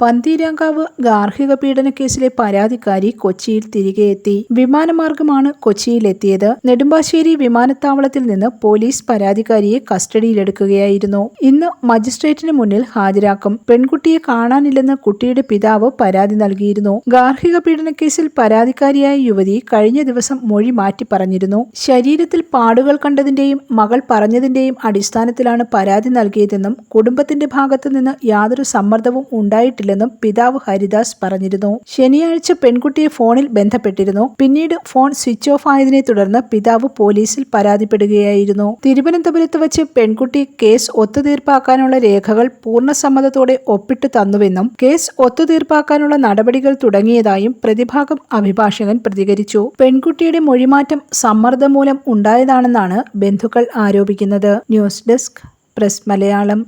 പന്തീരാങ്കാവ് ഗാർഹിക പീഡന കേസിലെ പരാതിക്കാരി കൊച്ചിയിൽ തിരികെ എത്തി. വിമാനമാർഗമാണ് കൊച്ചിയിലെത്തിയത്. നെടുമ്പാശ്ശേരി വിമാനത്താവളത്തിൽ നിന്ന് പോലീസ് പരാതിക്കാരിയെ കസ്റ്റഡിയിലെടുക്കുകയായിരുന്നു. ഇന്ന് മജിസ്ട്രേറ്റിന് മുന്നിൽ ഹാജരാക്കും. പെൺകുട്ടിയെ കാണാനില്ലെന്ന് കുട്ടിയുടെ പിതാവ് പരാതി നൽകിയിരുന്നു. ഗാർഹിക പീഡന കേസിൽ പരാതിക്കാരിയായ യുവതി കഴിഞ്ഞ ദിവസം മൊഴി മാറ്റി പറഞ്ഞിരുന്നു. ശരീരത്തിൽ പാടുകൾ കണ്ടതിന്റെയും മകൾ പറഞ്ഞതിന്റെയും അടിസ്ഥാനത്തിലാണ് പരാതി നൽകിയതെന്നും കുടുംബത്തിന്റെ ഭാഗത്തു നിന്ന് യാതൊരു സമ്മർദ്ദവും ഉണ്ടായിട്ടില്ലെന്നും പിതാവ് ഹരിദാസ് പറഞ്ഞിരുന്നു. ശനിയാഴ്ച പെൺകുട്ടിയെ ഫോണിൽ ബന്ധപ്പെട്ടിരുന്നു. പിന്നീട് ഫോൺ സ്വിച്ച് ഓഫ് ആയതിനെ തുടർന്ന് പിതാവ് പോലീസിൽ പരാതിപ്പെടുകയായിരുന്നു. തിരുവനന്തപുരത്ത് വച്ച് പെൺകുട്ടി കേസ് ഒത്തുതീർപ്പാക്കാനുള്ള രേഖകൾ പൂർണസമ്മതത്തോടെ ഒപ്പിട്ട് തന്നുവെന്നും കേസ് ഒത്തുതീർപ്പാക്കാനുള്ള നടപടികൾ തുടങ്ങിയതായും പ്രതിഭാഗം അഭിഭാഷകൻ പ്രതികരിച്ചു. പെൺകുട്ടിയുടെ മൊഴിമാറ്റം സമ്മർദ്ദം മൂലം ഉണ്ടായതാണെന്നാണ് ബന്ധുക്കൾ ആരോപിക്കുന്നത്. News desk press Malayalam.